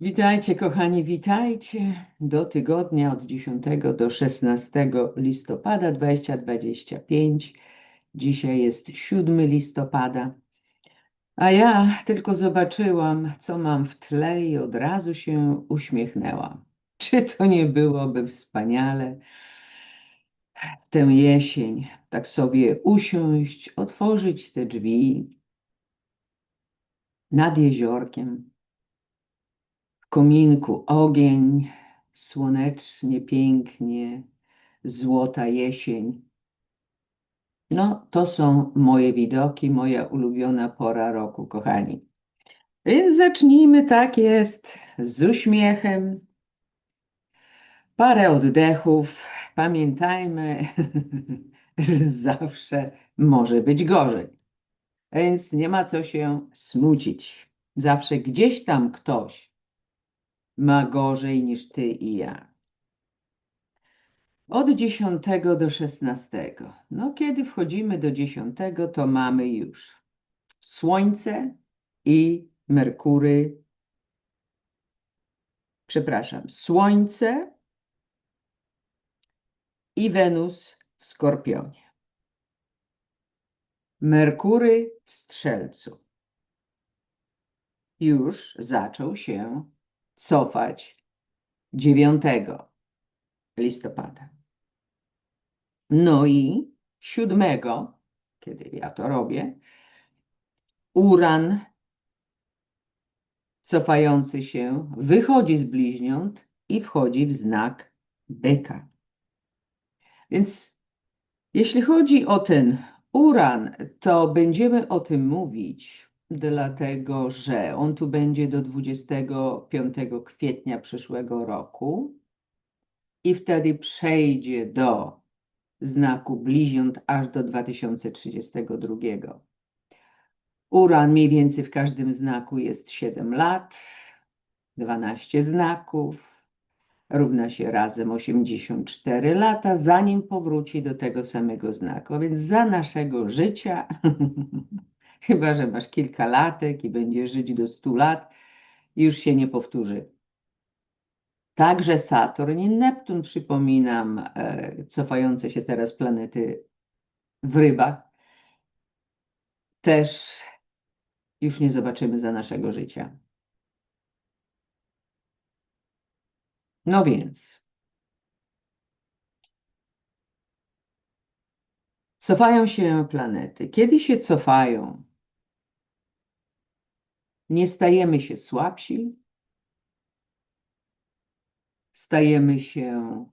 Witajcie, kochani, witajcie do tygodnia od 10 do 16 listopada 2025. Dzisiaj jest 7 listopada, a ja tylko zobaczyłam, co mam w tle i od razu się uśmiechnęłam. Czy to nie byłoby wspaniale w tę jesień tak sobie usiąść, otworzyć te drzwi nad jeziorkiem, kominku ogień, słonecznie, pięknie, złota jesień. No, to są moje widoki, moja ulubiona pora roku, kochani. Więc zacznijmy, tak jest, z uśmiechem. Parę oddechów. Pamiętajmy, że zawsze może być gorzej. Więc nie ma co się smucić. Zawsze gdzieś tam ktoś ma gorzej niż ty i ja. Od 10 do 16. No, kiedy wchodzimy do 10, to mamy już Słońce i Merkury. Przepraszam, Słońce i Wenus w Skorpionie. Merkury w Strzelcu. Już zaczął się cofać 9 listopada. No i 7, kiedy ja to robię, Uran cofający się wychodzi z bliźniąt i wchodzi w znak byka. Więc jeśli chodzi o ten Uran, to będziemy o tym mówić dlatego że on tu będzie do 25 kwietnia przyszłego roku i wtedy przejdzie do znaku bliźniąt aż do 2032. Uran mniej więcej w każdym znaku jest 7 lat, 12 znaków, równa się razem 84 lata, zanim powróci do tego samego znaku. Więc za naszego życia Chyba, że masz kilka latek i będziesz żyć do 100 lat, już się nie powtórzy. Także Saturn i Neptun, przypominam, e, cofające się teraz planety w rybach, też już nie zobaczymy za naszego życia. No więc. Cofają się planety. Kiedy się cofają, nie stajemy się słabsi, stajemy się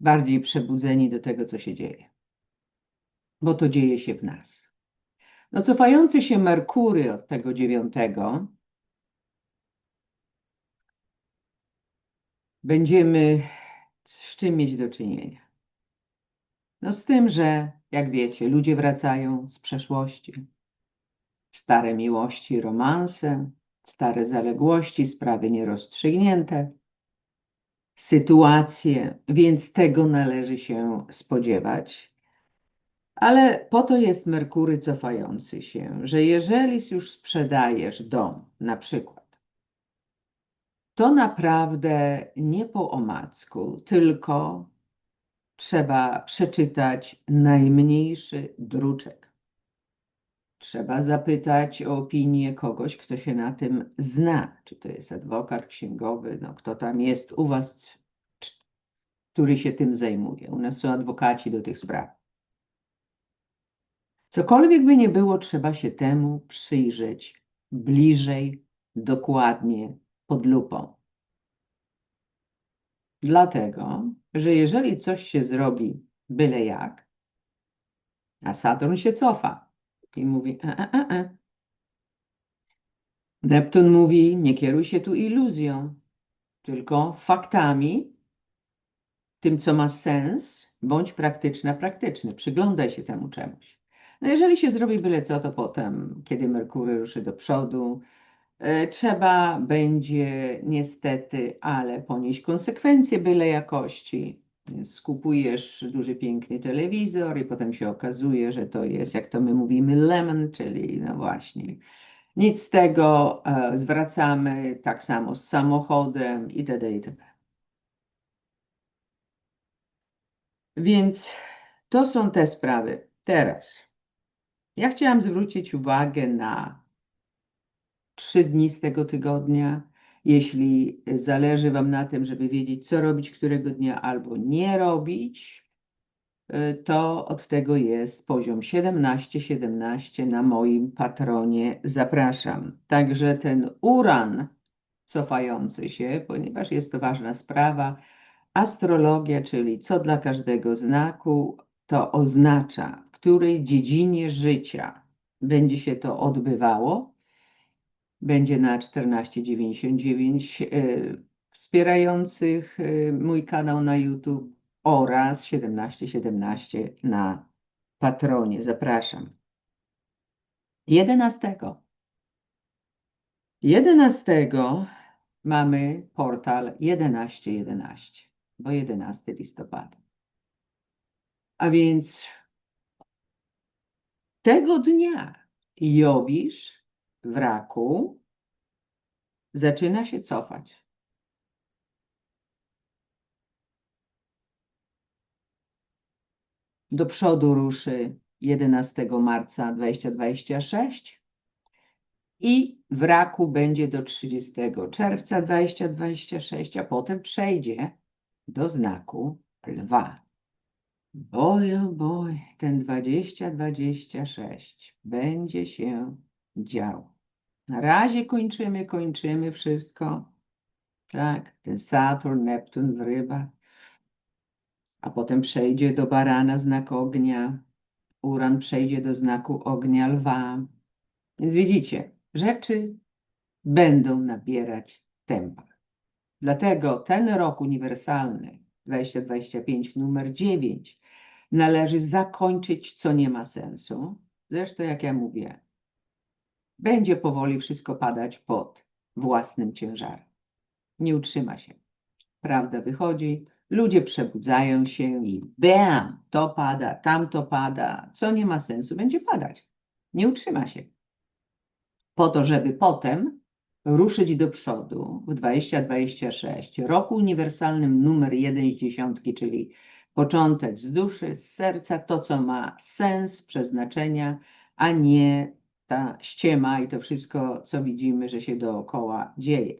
bardziej przebudzeni do tego, co się dzieje, bo to dzieje się w nas. No, cofający się Merkury od tego dziewiątego, będziemy z czym mieć do czynienia? No z tym, że, jak wiecie, ludzie wracają z przeszłości stare miłości, romanse, stare zaległości, sprawy nierozstrzygnięte, sytuacje, więc tego należy się spodziewać. Ale po to jest Merkury cofający się, że jeżeli już sprzedajesz dom, na przykład, to naprawdę nie po omacku, tylko trzeba przeczytać najmniejszy druczek. Trzeba zapytać o opinię kogoś, kto się na tym zna. Czy to jest adwokat, księgowy, no kto tam jest u Was, który się tym zajmuje. U nas są adwokaci do tych spraw. Cokolwiek by nie było, trzeba się temu przyjrzeć bliżej, dokładnie, pod lupą. Dlatego, że jeżeli coś się zrobi byle jak, a Saturn się cofa, i mówi, e, e, e, e. Neptun mówi, nie kieruj się tu iluzją, tylko faktami, tym, co ma sens, bądź praktyczna, praktyczny. Przyglądaj się temu czemuś. No jeżeli się zrobi byle co, to potem, kiedy Merkury ruszy do przodu, e, trzeba będzie niestety, ale ponieść konsekwencje byle jakości skupujesz duży, piękny telewizor i potem się okazuje, że to jest, jak to my mówimy, lemon, czyli no właśnie Nic z tego, e, zwracamy tak samo z samochodem itd. itp. Więc to są te sprawy. Teraz ja chciałam zwrócić uwagę na trzy dni z tego tygodnia. Jeśli zależy Wam na tym, żeby wiedzieć, co robić którego dnia albo nie robić, y, to od tego jest poziom 17-17 na moim patronie. Zapraszam. Także ten uran cofający się, ponieważ jest to ważna sprawa, astrologia, czyli co dla każdego znaku, to oznacza, w której dziedzinie życia będzie się to odbywało. Będzie na 14,99 y, wspierających y, mój kanał na YouTube oraz 17,17 na Patronie. Zapraszam. 11. 11 mamy portal 1111, bo 11 listopada. A więc tego dnia Jowisz w raku zaczyna się cofać. Do przodu ruszy 11 marca 2026 i w raku będzie do 30 czerwca 2026, a potem przejdzie do znaku lwa. Boj, boj, ten 2026 będzie się działo. Na razie kończymy, kończymy wszystko. Tak, ten Saturn, Neptun w rybach. A potem przejdzie do barana znak ognia. Uran przejdzie do znaku ognia lwa. Więc widzicie, rzeczy będą nabierać tempa. Dlatego ten rok uniwersalny 2025 numer 9 należy zakończyć, co nie ma sensu. Zresztą, jak ja mówię, będzie powoli wszystko padać pod własnym ciężarem. Nie utrzyma się. Prawda wychodzi, ludzie przebudzają się i bam, to pada, tamto pada, co nie ma sensu, będzie padać. Nie utrzyma się. Po to, żeby potem ruszyć do przodu w 2026, roku uniwersalnym numer jeden z dziesiątki, czyli początek z duszy, z serca, to co ma sens, przeznaczenia, a nie ta ściema i to wszystko, co widzimy, że się dookoła dzieje.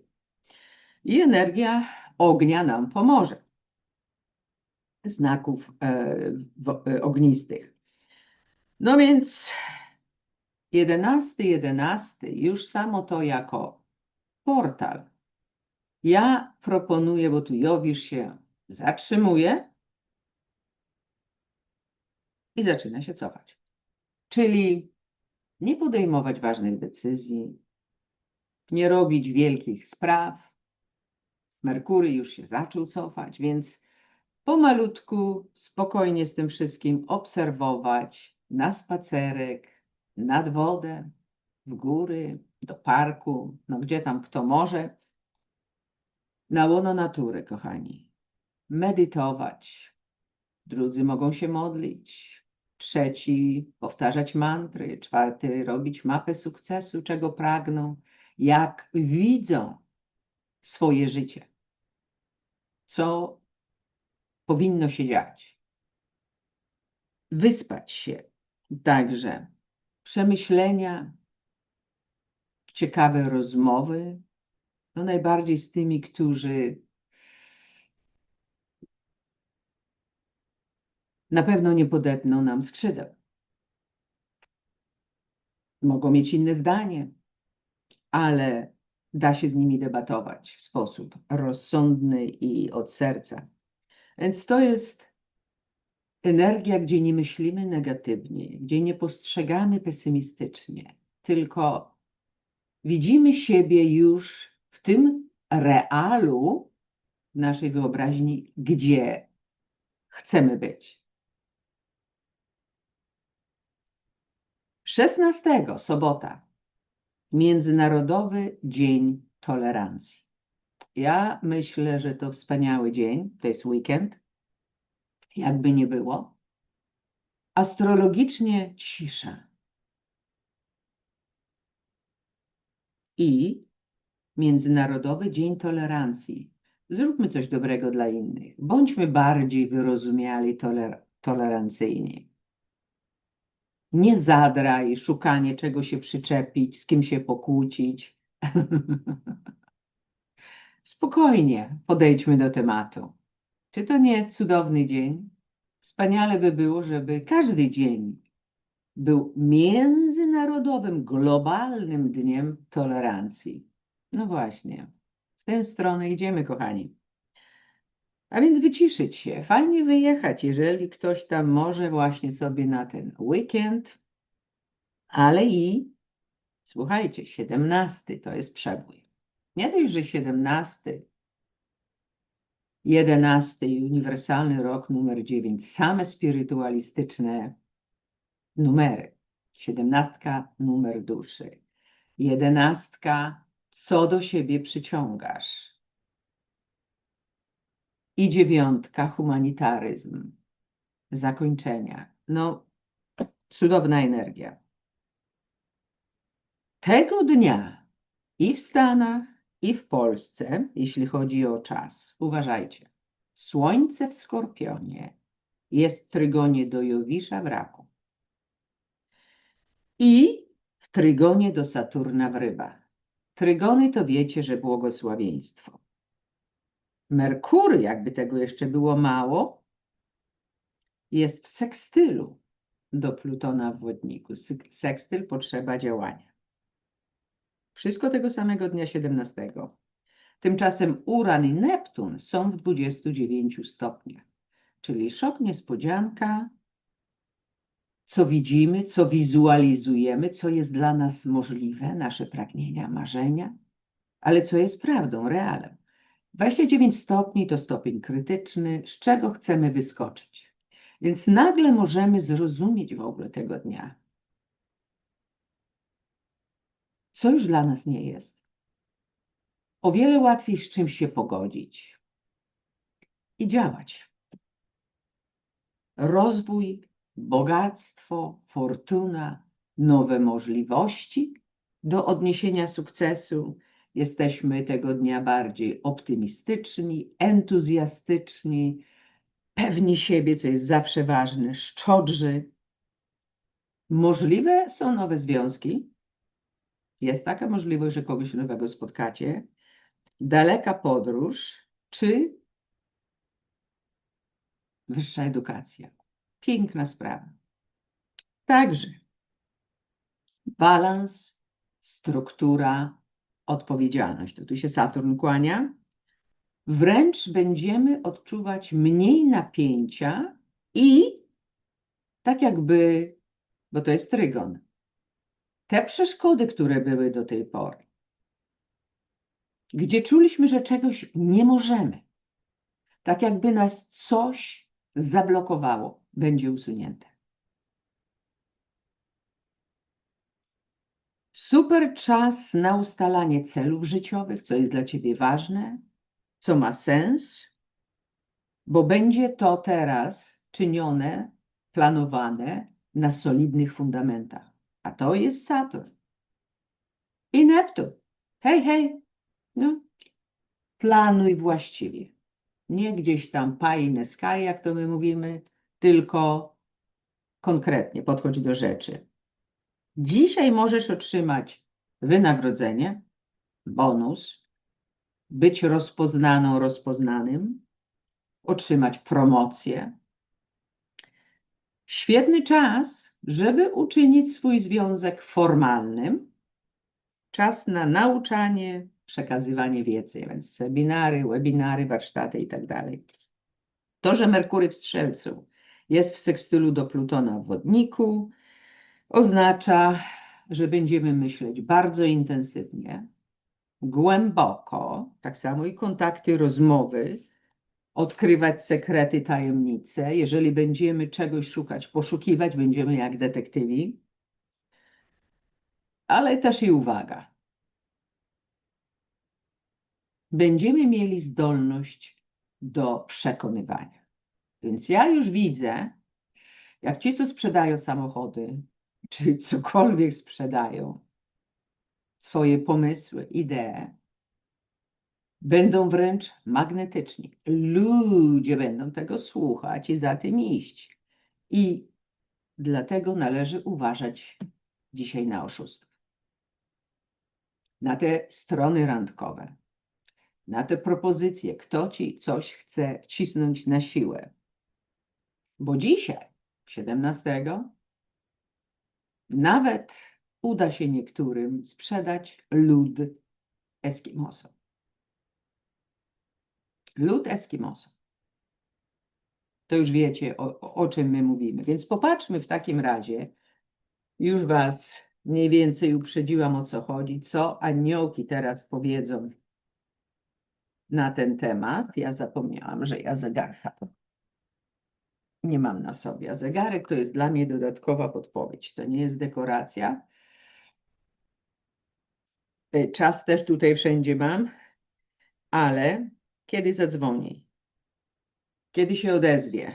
I energia ognia nam pomoże. Znaków e, e, ognistych. No więc 11, 11, już samo to jako portal. Ja proponuję, bo tu Jowisz się zatrzymuje i zaczyna się cofać. Czyli nie podejmować ważnych decyzji, nie robić wielkich spraw. Merkury już się zaczął cofać, więc pomalutku, spokojnie z tym wszystkim obserwować na spacerek, nad wodę, w góry, do parku, no gdzie tam kto może. Na łono natury, kochani. Medytować. Drudzy mogą się modlić, trzeci powtarzać mantry, czwarty robić mapę sukcesu, czego pragną, jak widzą swoje życie, co powinno się dziać. Wyspać się także, przemyślenia, ciekawe rozmowy, no najbardziej z tymi, którzy na pewno nie podetną nam skrzydeł. Mogą mieć inne zdanie, ale da się z nimi debatować w sposób rozsądny i od serca. Więc to jest energia, gdzie nie myślimy negatywnie, gdzie nie postrzegamy pesymistycznie, tylko widzimy siebie już w tym realu naszej wyobraźni, gdzie chcemy być. 16 sobota Międzynarodowy Dzień Tolerancji. Ja myślę, że to wspaniały dzień, to jest weekend, jakby nie było. Astrologicznie cisza. i Międzynarodowy Dzień Tolerancji. Zróbmy coś dobrego dla innych. Bądźmy bardziej wyrozumiali, toler tolerancyjni. Nie zadraj, szukanie czego się przyczepić, z kim się pokłócić. Spokojnie podejdźmy do tematu. Czy to nie cudowny dzień? Wspaniale by było, żeby każdy dzień był międzynarodowym, globalnym dniem tolerancji. No właśnie, w tę stronę idziemy, kochani. A więc wyciszyć się, fajnie wyjechać, jeżeli ktoś tam może właśnie sobie na ten weekend, ale i słuchajcie, 17 to jest przebój. Nie dość, że 17, 11 i uniwersalny rok numer 9, same spirytualistyczne numery. 17 numer duszy, 11 co do siebie przyciągasz. I dziewiątka humanitaryzm, zakończenia. No, cudowna energia. Tego dnia i w Stanach, i w Polsce, jeśli chodzi o czas, uważajcie. Słońce w Skorpionie jest w trygonie do Jowisza w Raku i w trygonie do Saturna w Rybach. Trygony to wiecie, że błogosławieństwo. Merkury, jakby tego jeszcze było mało, jest w sekstylu do Plutona w Wodniku. Sekstyl potrzeba działania. Wszystko tego samego dnia 17. Tymczasem Uran i Neptun są w 29 stopniach, czyli szok, niespodzianka, co widzimy, co wizualizujemy, co jest dla nas możliwe, nasze pragnienia, marzenia, ale co jest prawdą, realem. 29 stopni to stopień krytyczny, z czego chcemy wyskoczyć. Więc nagle możemy zrozumieć w ogóle tego dnia, co już dla nas nie jest. O wiele łatwiej z czymś się pogodzić i działać. Rozwój, bogactwo, fortuna, nowe możliwości do odniesienia sukcesu. Jesteśmy tego dnia bardziej optymistyczni, entuzjastyczni, pewni siebie, co jest zawsze ważne, szczodrzy. Możliwe są nowe związki. Jest taka możliwość, że kogoś nowego spotkacie. Daleka podróż, czy wyższa edukacja. Piękna sprawa. Także balans, struktura, odpowiedzialność. To tu się Saturn kłania. Wręcz będziemy odczuwać mniej napięcia i tak jakby, bo to jest trygon, te przeszkody, które były do tej pory, gdzie czuliśmy, że czegoś nie możemy, tak jakby nas coś zablokowało, będzie usunięte. Super czas na ustalanie celów życiowych, co jest dla Ciebie ważne, co ma sens, bo będzie to teraz czynione, planowane na solidnych fundamentach. A to jest Saturn. I Neptun. Hej, hej. No. Planuj właściwie. Nie gdzieś tam pie in the sky, jak to my mówimy, tylko konkretnie podchodź do rzeczy. Dzisiaj możesz otrzymać wynagrodzenie, bonus, być rozpoznaną, rozpoznanym, otrzymać promocję. Świetny czas, żeby uczynić swój związek formalnym. Czas na nauczanie, przekazywanie wiedzy, więc seminary, webinary, warsztaty itd. Tak to, że Merkury w Strzelcu jest w sekstylu do Plutona w Wodniku, oznacza, że będziemy myśleć bardzo intensywnie, głęboko, tak samo i kontakty, rozmowy, odkrywać sekrety, tajemnice. Jeżeli będziemy czegoś szukać, poszukiwać, będziemy jak detektywi, ale też i uwaga. Będziemy mieli zdolność do przekonywania. Więc ja już widzę, jak ci, co sprzedają samochody, czy cokolwiek sprzedają, swoje pomysły, idee, będą wręcz magnetyczni. Ludzie będą tego słuchać i za tym iść. I dlatego należy uważać dzisiaj na oszustw. Na te strony randkowe, na te propozycje, kto ci coś chce wcisnąć na siłę. Bo dzisiaj, 17, nawet uda się niektórym sprzedać lud Eskimosom. Lud Eskimosów. To już wiecie, o, o czym my mówimy. Więc popatrzmy w takim razie, już Was mniej więcej uprzedziłam o co chodzi, co aniołki teraz powiedzą na ten temat. Ja zapomniałam, że ja zegarka nie mam na sobie. A zegarek to jest dla mnie dodatkowa podpowiedź. To nie jest dekoracja. E, czas też tutaj wszędzie mam, ale kiedy zadzwoni, kiedy się odezwie,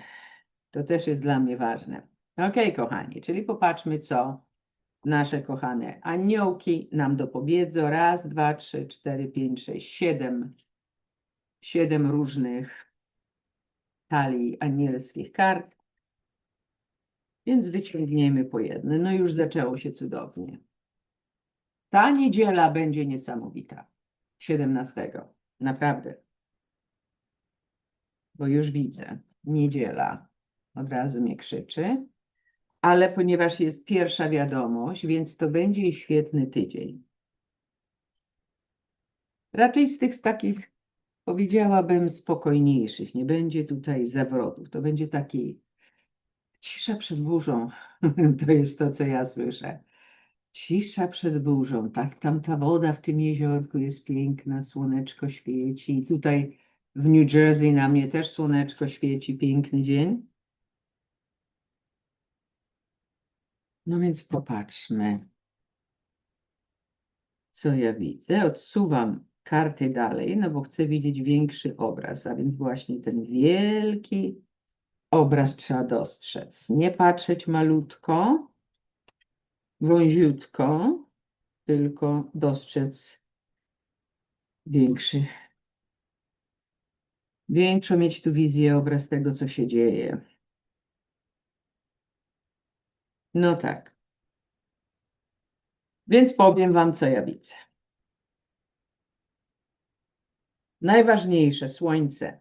to też jest dla mnie ważne. Ok, kochani, czyli popatrzmy, co nasze kochane aniołki nam dopowiedzą. Raz, dwa, trzy, cztery, pięć, sześć, siedem. Siedem różnych talii anielskich kart. Więc wyciągniemy po jednej. No już zaczęło się cudownie. Ta niedziela będzie niesamowita. 17. Naprawdę. Bo już widzę. Niedziela. Od razu mnie krzyczy. Ale ponieważ jest pierwsza wiadomość, więc to będzie świetny tydzień. Raczej z tych z takich, powiedziałabym, spokojniejszych. Nie będzie tutaj zawrotów. To będzie taki cisza przed burzą. To jest to, co ja słyszę. Cisza przed burzą, tak, tam ta woda w tym jeziorku jest piękna, słoneczko świeci. I tutaj w New Jersey na mnie też słoneczko świeci, piękny dzień. No więc popatrzmy, co ja widzę. Odsuwam karty dalej, no bo chcę widzieć większy obraz, a więc właśnie ten wielki obraz trzeba dostrzec. Nie patrzeć malutko, wąziutko, tylko dostrzec większy, większą mieć tu wizję, obraz tego, co się dzieje. No tak. Więc powiem Wam, co ja widzę. Najważniejsze, słońce.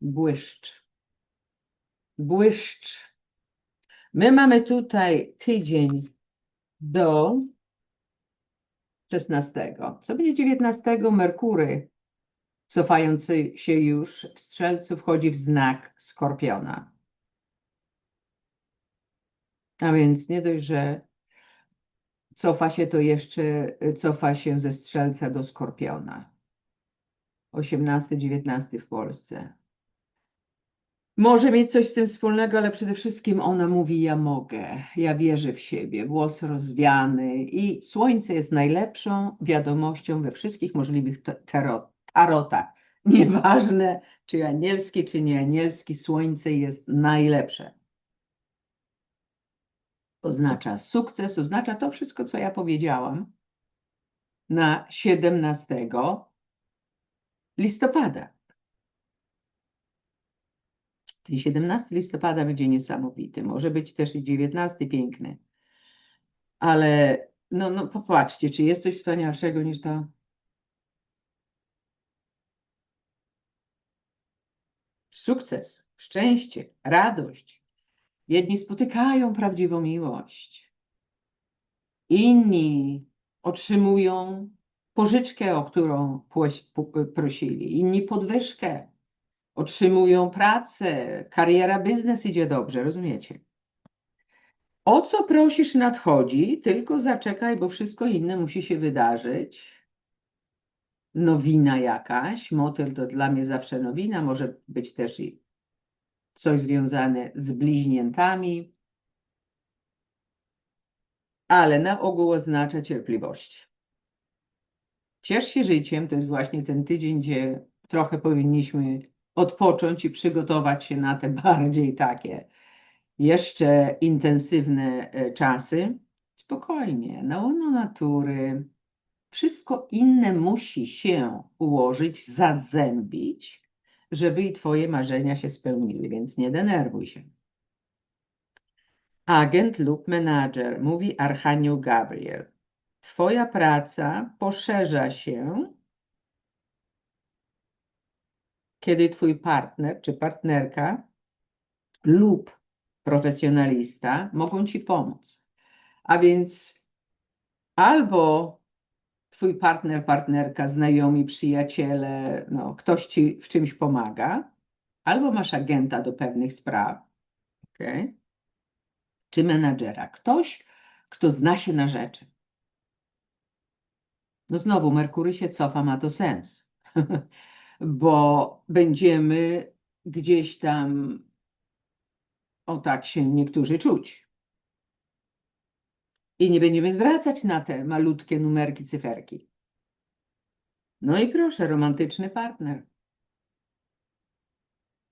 Błyszcz. Błyszcz My mamy tutaj tydzień do 16. Co będzie 19? Merkury, cofający się już w strzelcu, wchodzi w znak skorpiona. A więc nie dość, że cofa się, to jeszcze cofa się ze strzelca do skorpiona. 18-19 w Polsce. Może mieć coś z tym wspólnego, ale przede wszystkim ona mówi: Ja mogę, ja wierzę w siebie, włos rozwiany i słońce jest najlepszą wiadomością we wszystkich możliwych tarotach. Nieważne, czy anielski, czy nie anielski, słońce jest najlepsze. Oznacza sukces, oznacza to wszystko, co ja powiedziałam na 17 listopada. Czyli 17 listopada będzie niesamowity. Może być też i 19 piękny. Ale no, no popatrzcie, czy jest coś wspanialszego niż to? Sukces, szczęście, radość. Jedni spotykają prawdziwą miłość. Inni otrzymują pożyczkę, o którą prosili. Inni podwyżkę otrzymują pracę, kariera, biznes idzie dobrze, rozumiecie? O co prosisz nadchodzi, tylko zaczekaj, bo wszystko inne musi się wydarzyć. Nowina jakaś, motyl to dla mnie zawsze nowina, może być też i coś związane z bliźniętami, ale na ogół oznacza cierpliwość. Ciesz się życiem, to jest właśnie ten tydzień, gdzie trochę powinniśmy odpocząć i przygotować się na te bardziej takie jeszcze intensywne e, czasy. spokojnie, na łono natury. Wszystko inne musi się ułożyć, zazębić, żeby i twoje marzenia się spełniły, więc nie denerwuj się. Agent lub menadżer, mówi Archanioł Gabriel. Twoja praca poszerza się, kiedy twój partner czy partnerka lub profesjonalista mogą ci pomóc. A więc albo twój partner, partnerka, znajomi, przyjaciele, no, ktoś ci w czymś pomaga, albo masz agenta do pewnych spraw, okay? czy menadżera, ktoś, kto zna się na rzeczy. No znowu, Merkury się cofa, ma to sens, bo będziemy gdzieś tam, o tak się niektórzy czuć. I nie będziemy zwracać na te malutkie numerki, cyferki. No i proszę, romantyczny partner.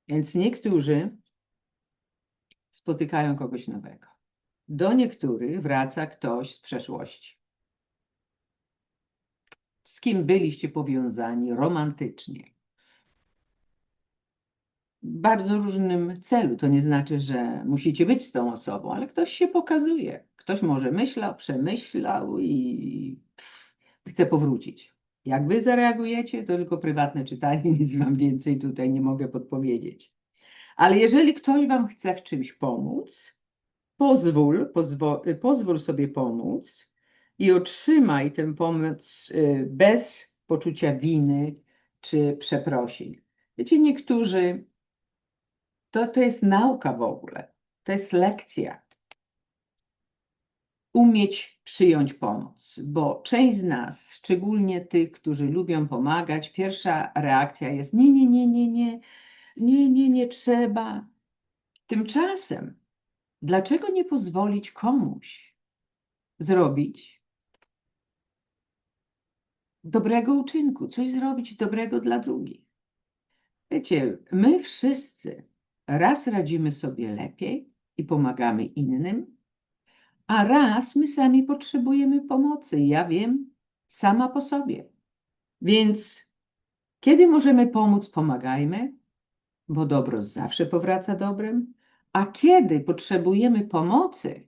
Więc niektórzy spotykają kogoś nowego. Do niektórych wraca ktoś z przeszłości. Z kim byliście powiązani romantycznie. W bardzo różnym celu. To nie znaczy, że musicie być z tą osobą, ale ktoś się pokazuje. Ktoś może myślał, przemyślał i chce powrócić. Jak wy zareagujecie, to tylko prywatne czytanie, nic wam więcej tutaj nie mogę podpowiedzieć. Ale jeżeli ktoś wam chce w czymś pomóc, pozwól, pozwól sobie pomóc i otrzymaj tę pomoc y, bez poczucia winy czy przeprosin. Wiecie, niektórzy, to, to jest nauka w ogóle, to jest lekcja. Umieć przyjąć pomoc, bo część z nas, szczególnie tych, którzy lubią pomagać, pierwsza reakcja jest: nie, nie, nie, nie, nie, nie, nie, nie trzeba. Tymczasem, dlaczego nie pozwolić komuś zrobić dobrego uczynku, coś zrobić dobrego dla drugich? Wiecie, my wszyscy raz radzimy sobie lepiej i pomagamy innym, a raz my sami potrzebujemy pomocy. Ja wiem, sama po sobie. Więc kiedy możemy pomóc, pomagajmy, bo dobro zawsze powraca dobrem, a kiedy potrzebujemy pomocy,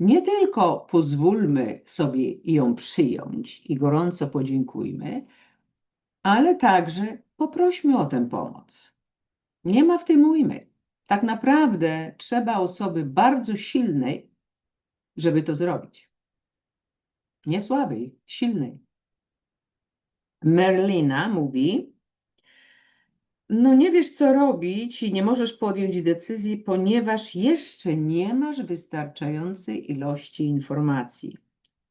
nie tylko pozwólmy sobie ją przyjąć i gorąco podziękujmy, ale także poprośmy o tę pomoc. Nie ma w tym ujmy. Tak naprawdę trzeba osoby bardzo silnej, żeby to zrobić. Nie słabej, silnej. Merlina mówi, no nie wiesz co robić i nie możesz podjąć decyzji, ponieważ jeszcze nie masz wystarczającej ilości informacji.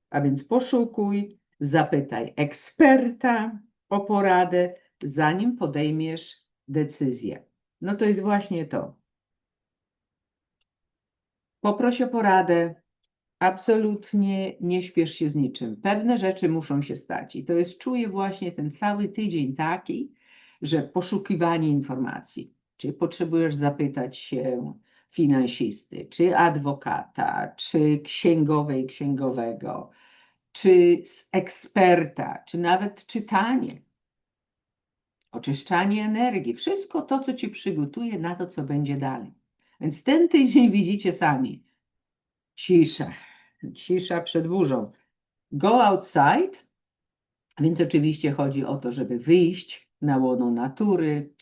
A więc poszukuj, zapytaj eksperta o poradę, zanim podejmiesz decyzję. No to jest właśnie to. Poproś o poradę. Absolutnie nie śpiesz się z niczym. Pewne rzeczy muszą się stać. I to jest, czuję właśnie ten cały tydzień taki, że poszukiwanie informacji, czy potrzebujesz zapytać się finansisty, czy adwokata, czy księgowej, księgowego, czy z eksperta, czy nawet czytanie, oczyszczanie energii, wszystko to, co ci przygotuje na to, co będzie dalej. Więc ten tydzień widzicie sami. Cisza, cisza przed burzą. Go outside, więc oczywiście chodzi o to, żeby wyjść na łono natury,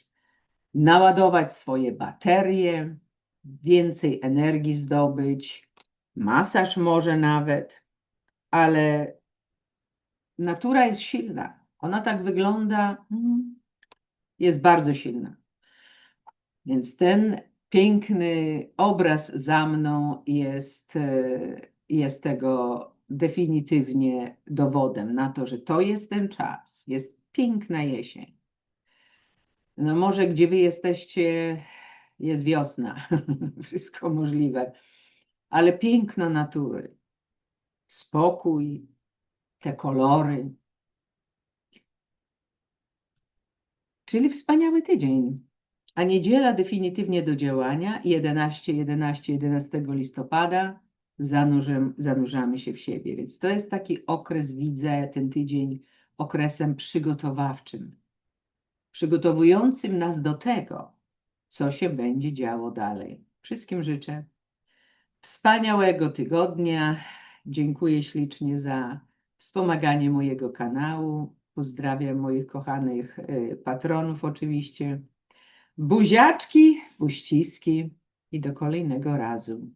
naładować swoje baterie, więcej energii zdobyć, masaż może nawet, ale natura jest silna. Ona tak wygląda, mm, jest bardzo silna. Więc ten piękny obraz za mną jest, e, jest tego definitywnie dowodem na to, że to jest ten czas. Jest piękna jesień. No może gdzie wy jesteście, jest wiosna, wszystko możliwe, ale piękno natury, spokój, te kolory. Czyli wspaniały tydzień. A niedziela definitywnie do działania 11, 11, 11 listopada zanurzem, zanurzamy się w siebie. Więc to jest taki okres, widzę ten tydzień okresem przygotowawczym, przygotowującym nas do tego, co się będzie działo dalej. Wszystkim życzę wspaniałego tygodnia. Dziękuję ślicznie za wspomaganie mojego kanału. Pozdrawiam moich kochanych y, patronów oczywiście. Buziaczki, uściski i do kolejnego razu.